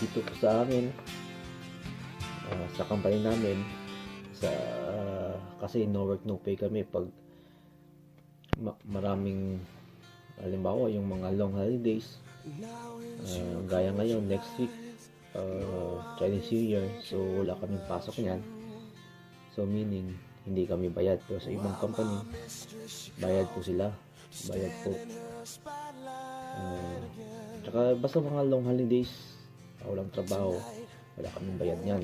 dito po sa amin ah, sa company namin sa kasi no work no pay kami pag ma- maraming halimbawa yung mga long holidays ah, gaya ngayon next week ah, Chinese New Year so wala kaming pasok niyan. So meaning hindi kami bayad. Pero sa ibang company bayad po sila. Bayad po. Ah, tsaka basta mga long holidays walang trabaho. Wala kaming bayad niyan.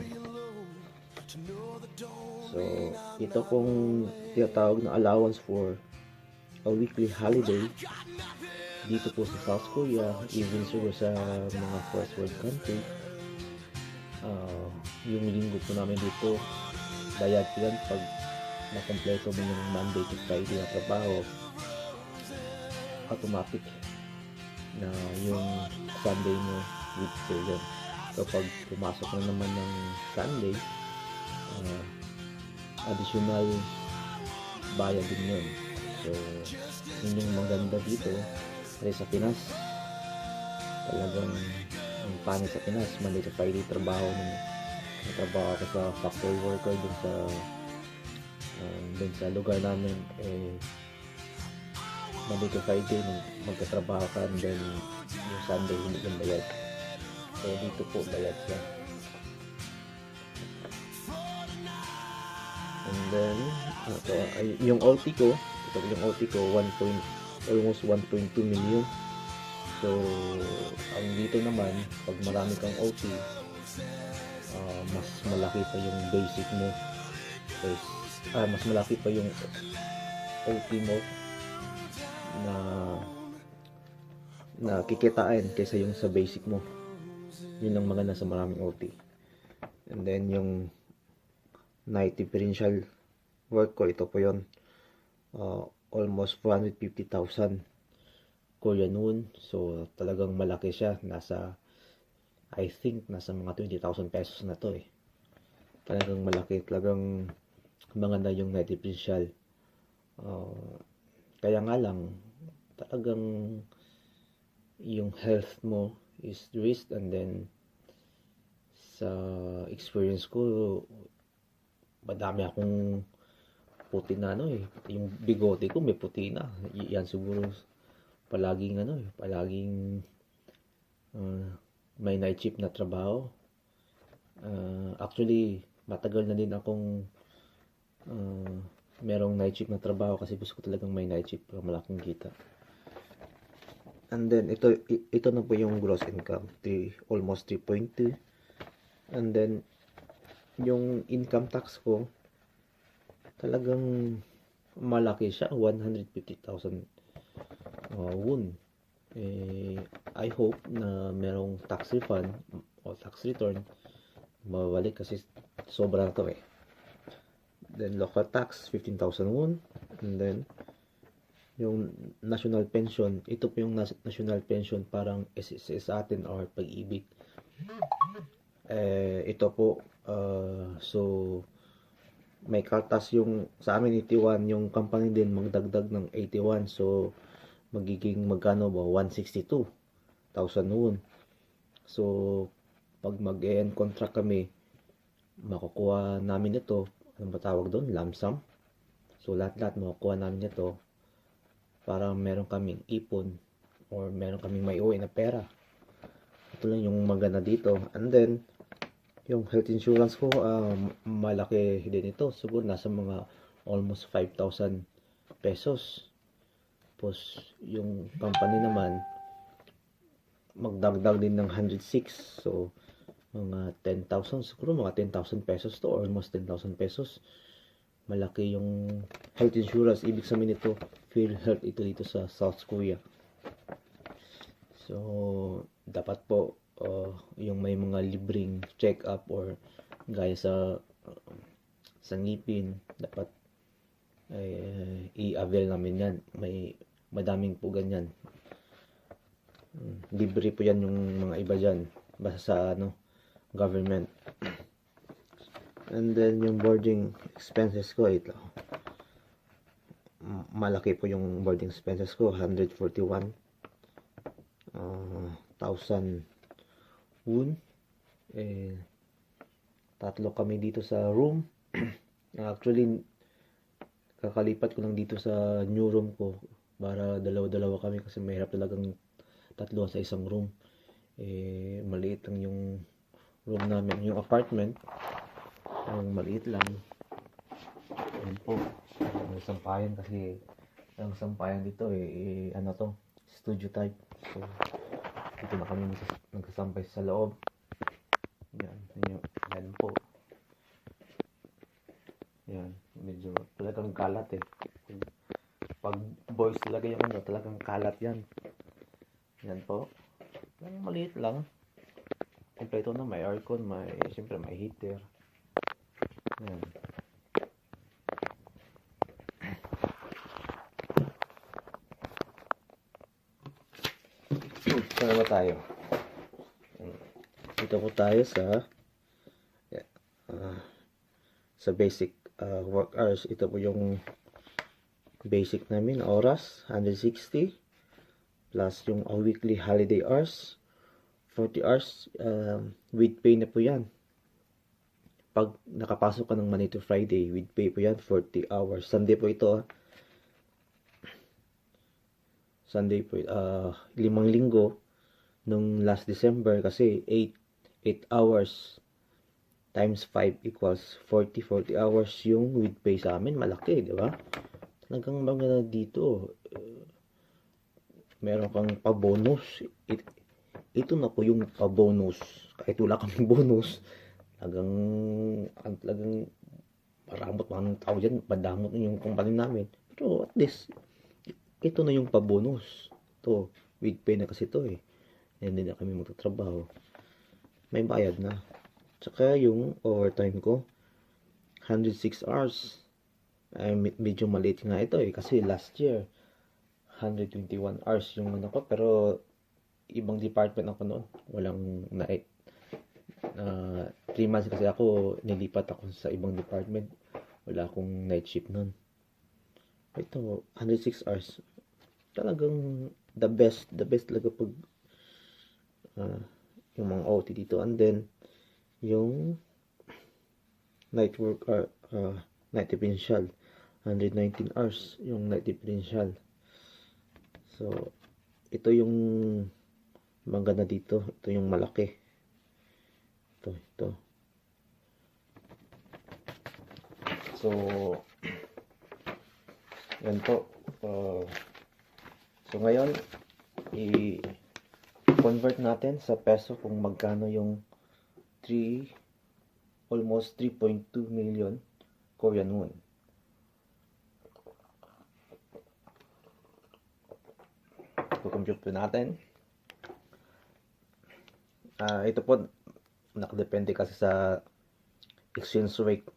So ito pong tinatawag na allowance for a weekly holiday dito po sa South Korea even siguro sa mga first world country. Ah, yung linggo po namin dito bayad po yan pag nakompleto mo yung Monday to Friday na trabaho. Automatic na yung Sunday mo with pay yun. So pag pumasok na naman ng Sunday ah, additional bayad din yun. So yun yung maganda dito. Kasi sa Pinas talagang ang panig sa Pinas. Monday to Friday trabaho ng trabaho ako sa factory worker dun sa uh, dun sa lugar namin. Eh Monday to Friday magkatrabaho ka and then yung Sunday hindi yung bayad so dito po bayad siya. And then ito, ay, yung OT ko ito yung OT ko 1 point, almost 1.2 million. So ang dito naman pag marami kang OT ah, mas malaki pa yung basic mo. Yes. ah, mas malaki pa yung OT mo na na kikitain kaysa yung sa basic mo yun lang maganda sa maraming OT and then yung night differential work ko ito po yun. Uh, almost 450,000 Korean won. So talagang malaki siya. Nasa I think nasa mga 20,000 pesos na to eh. Talagang malaki. Talagang maganda yung night differential. Uh, kaya nga lang talagang yung health mo is risk and then sa experience ko madami akong puti na ano eh. Yung bigote ko may puti na. Yan siguro palaging ano eh palaging uh, may night shift na trabaho. Uh, actually matagal na din akong uh, merong night shift na trabaho kasi gusto ko talagang may night shift para malaking kita and then ito ito na po yung gross income three, almost 3.2 and then yung income tax ko talagang malaki siya 150,000 uh, won. Eh, I hope na merong tax refund o tax return mabalik kasi sobra na to eh. Then local tax 15,000 won. And then yung national pension ito po yung national pension parang SSS atin or pag-ibig. Eh ito po uh, so may kaltas yung sa amin 81 yung company din magdagdag ng 81 so magiging magkano ba? 162,000 won so pag mag-end contract kami makukuha namin ito ano ba tawag doon? Lump sum? So lahat-lahat makukuha namin ito para meron kaming ipon or meron kaming may uwi na pera. Ito lang yung maganda dito. And then yung health insurance ko um, malaki din ito. Siguro nasa mga almost 5,000 pesos. Tapos yung company naman magdagdag din ng 106 so mga 10,000 siguro mga 10,000 pesos to almost 10,000 pesos malaki yung health insurance. Ibig sabihin ito free health ito dito sa South Korea. So dapat po uh, yung may mga libreng check up or gaya sa uh, sa ngipin dapat ay i-avail namin yan. May madaming po ganyan. Mm, libre po yan yung mga iba dyan. Basta sa ano government and then yung boarding expenses ko ito malaki po yung boarding expenses ko 141 uh, 1000 won Eh, tatlo kami dito sa room. Actually, kakalipat ko lang dito sa new room ko para dalawa-dalawa kami kasi mahirap talagang tatlo sa isang room. Eh, maliit lang yung room namin. Yung apartment, ang maliit lang. Yan po. Ang sampayan kasi ang sampayan dito eh, eh, ano to, studio type. So, dito na kami nagsas- nagsasampay sa loob. Yan, yan, yan po. Yan, medyo talagang kalat eh. Pag boys talaga yung ano, talagang kalat yan. Yan po. Yan, maliit lang. Kompleto na, may aircon, may, siyempre may heater. Yan. Saan ba tayo? Dito po tayo sa ah, sa basic ah, work hours. Ito po yung basic namin, oras, 160 plus yung ah, weekly holiday hours, 40 hours um, with pay na po yan. Pag nakapasok ka ng Monday to Friday, with pay po yan, 40 hours. Sunday po ito, ah. Sunday po, ah limang linggo nung last December kasi 8 8 hours times 5 equals 40 40 hours yung with pay sa amin malaki di ba talagang maganda dito eh, meron kang pa-bonus It, ito na po yung pa-bonus kahit wala kaming bonus talagang ang talagang maramot mga tao dyan madamot na yung company namin. Pero at least ito na yung pa-bonus. To with pay na kasi to eh. Hindi na kami magtatrabaho. May bayad na. Tsaka yung overtime ko 106 hours. Ay med- medyo maliit nga ito eh kasi last year 121 hours yung ano ko pero ibang department ako noon. Walang night uh, 3 months kasi ako nilipat ako sa ibang department. Wala akong night shift noon ito 106 hours. Talagang the best the best talaga pag ah, yung mga OT dito. And then yung night work or uh, night differential 119 hours yung night differential. So ito yung maganda dito. Ito yung malaki. Ito ito so yan po uh, so ngayon i convert natin sa peso kung magkano yung 3 almost 3.2 million Korean won. Kukompute po natin. Ah, ito po nakadepende kasi sa exchange rate.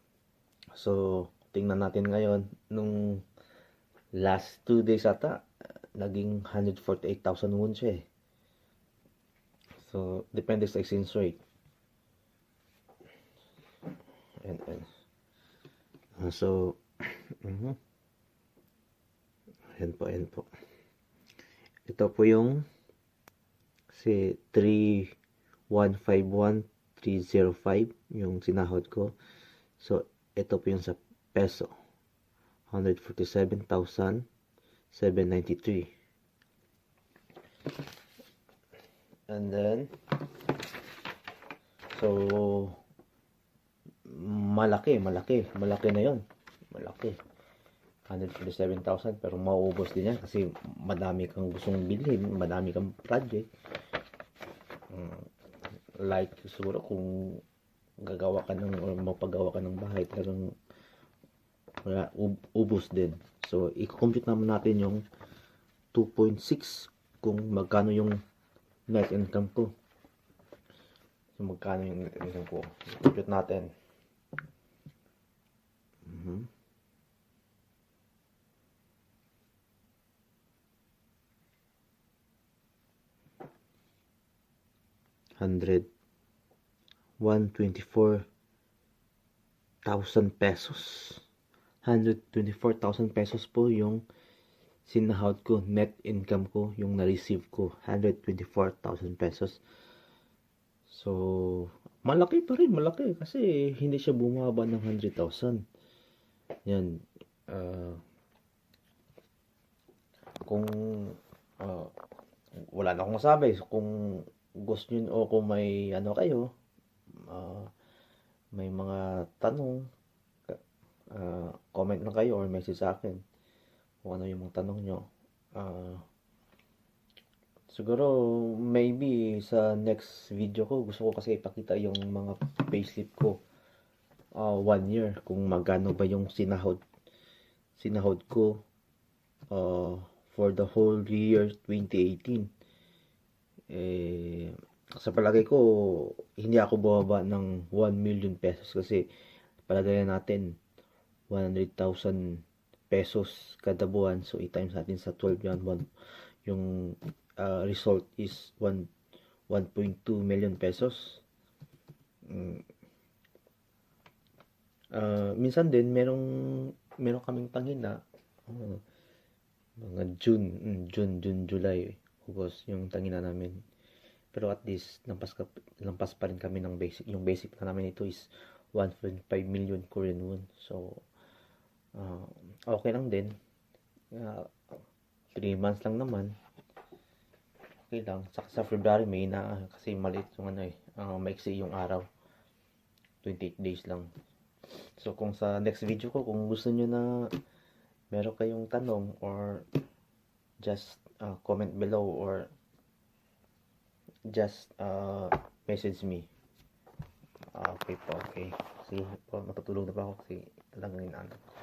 So, tingnan natin ngayon nung last 2 days ata naging 148,000 won siya eh. So, depende sa exchange rate. And, and. Ah, so, mhm. Ayan po, ayan po. Ito po yung si 3151305 yung sinahod ko. So, ito po yung sa peso. 147,793. And then, so, malaki, malaki, malaki na yon Malaki. 147,000 pero mauubos din yan kasi madami kang gustong bilhin, madami kang project. Mm, like siguro kung gagawa ka ng or mapagawa ka ng bahay talagang wala, ub- ubos din. So, i-compute naman natin yung 2.6 kung magkano yung net income ko. So, magkano yung net income ko. I-compute natin. Mhm. Hundred one twenty four thousand pesos. 124,000 pesos po yung sinahod ko, net income ko, yung na-receive ko, 124,000 pesos. So, malaki pa rin, malaki. Kasi hindi siya bumaba ng 100,000. Yan. ah, kung ah, wala na akong masabi. Kung gusto nyo o kung may ano kayo, ah, may mga tanong, ah, comment lang kayo or message sa akin. Kung ano yung mga tanong nyo. Ah, siguro, maybe sa next video ko, gusto ko kasi ipakita yung mga payslip ko. ah, one year. Kung magkano ba yung sinahod. Sinahod ko ah, for the whole year 2018. Eh, sa palagay ko, hindi ako bumaba ng 1 million pesos kasi palagay natin 100,000 pesos kada buwan. So, i-times natin sa 12 yan. Yung ah, result is 1 1.2 million pesos. Mm. Ah, minsan din merong meron kaming tangina ah, mga June, mm, June, June, July, August yung tangina namin. Pero at least lampas ka, lampas pa rin kami ng basic. Yung basic na namin ito is 1.5 million Korean won. So ah, okay lang din. 3 months lang naman. Okay lang. Saka sa February, May na kasi maliit yung ano eh. ah, maiksi yung araw. 28 days lang. So kung sa next video ko, kung gusto nyo na meron kayong tanong or just uh, comment below or just uh, message me. Ah, Okay po, okay. Sige po, matutulog na pa ako kasi talagang inaantok ko.